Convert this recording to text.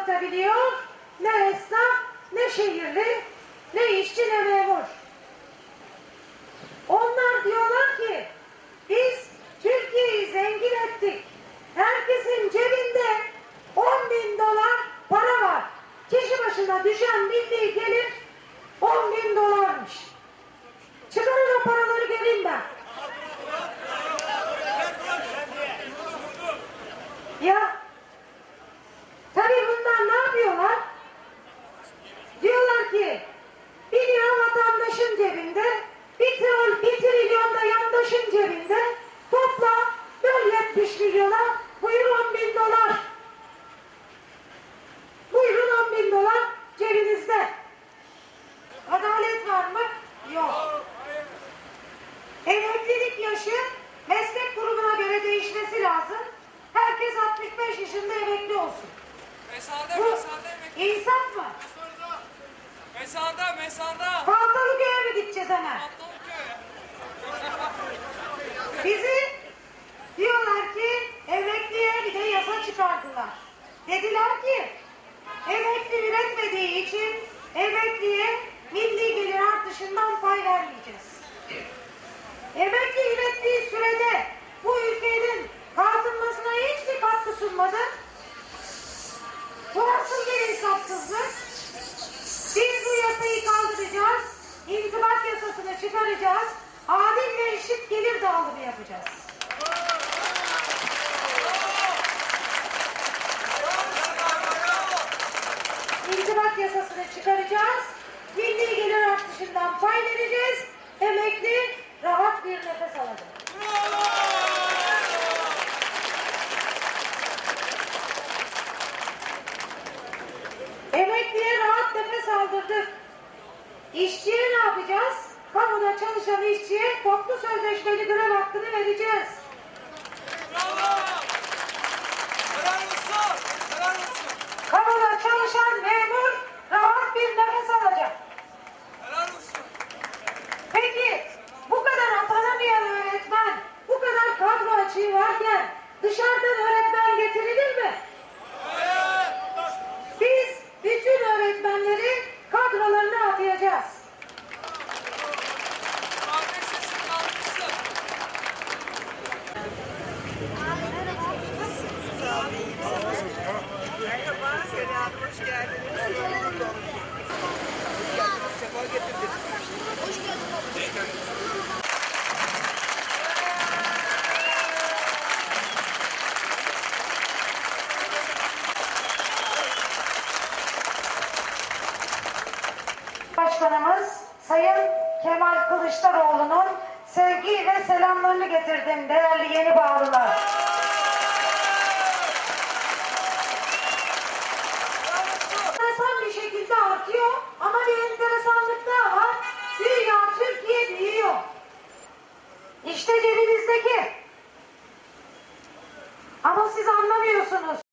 anlatabiliyor ne esnaf, ne şehirli, ne işçi, ne memur. Onlar diyorlar ki biz Türkiye'yi zengin ettik. Herkesin cebinde 10 bin dolar para var. Kişi başına düşen milli gelir 10 bin dolarmış. Çıkarın o paraları gelin ben. Ya tabii bunlar ne yapıyorlar? Diyorlar ki bir lira vatandaşın cebinde, bir, tr bir trilyon da yandaşın cebinde, topla böl 70 milyona, buyur 10 bin dolar. Buyurun 10 bin dolar cebinizde. Adalet var mı? Yok. Yaşı meslek grubuna göre değişmesi lazım. Herkes 65 yaşında emekli olsun. Mesada, Bu mesada emekli. insaf mı? Mesada, mesada. Paltalıköy'e mi gideceğiz hemen? Bizi diyorlar ki emekliye bir de yasa çıkardılar. Dediler ki emekli üretmediği için emekliye milli gelir artışından pay vermeyeceğiz. Emekli ürettiği sürede bu ülkenin kalkınmasına hiçbir katkı sunmadı. Bu nasıl bir insafsızlık? Biz bu yasayı kaldıracağız, intibak yasasını çıkaracağız, adil ve eşit gelir dağılımı yapacağız. İntibak yasasını çıkaracağız, milli gelir artışından pay vereceğiz, emekli rahat bir nefes alacak. Emekliye rahat nefes aldırdık. İşçiye ne yapacağız? Kamuda çalışan işçiye toplu sözleşmeli grev hakkını vereceğiz. Bravo. Kamuda çalışan memur rahat bir nefes alacak. Olsun. Peki bu kadar atanamayan öğretmen, bu kadar kadro açığı varken dışarıdan öğretmen getirilir mi? Başkanımız Sayın Kemal Kılıçdaroğlu'nun sevgi ve selamlarını getirdim değerli yeni bağlılar. Enteresan bir şekilde artıyor ama bir enteresanlık daha var. Dünya Türkiye büyüyor. İşte cebinizdeki. Ama siz anlamıyorsunuz.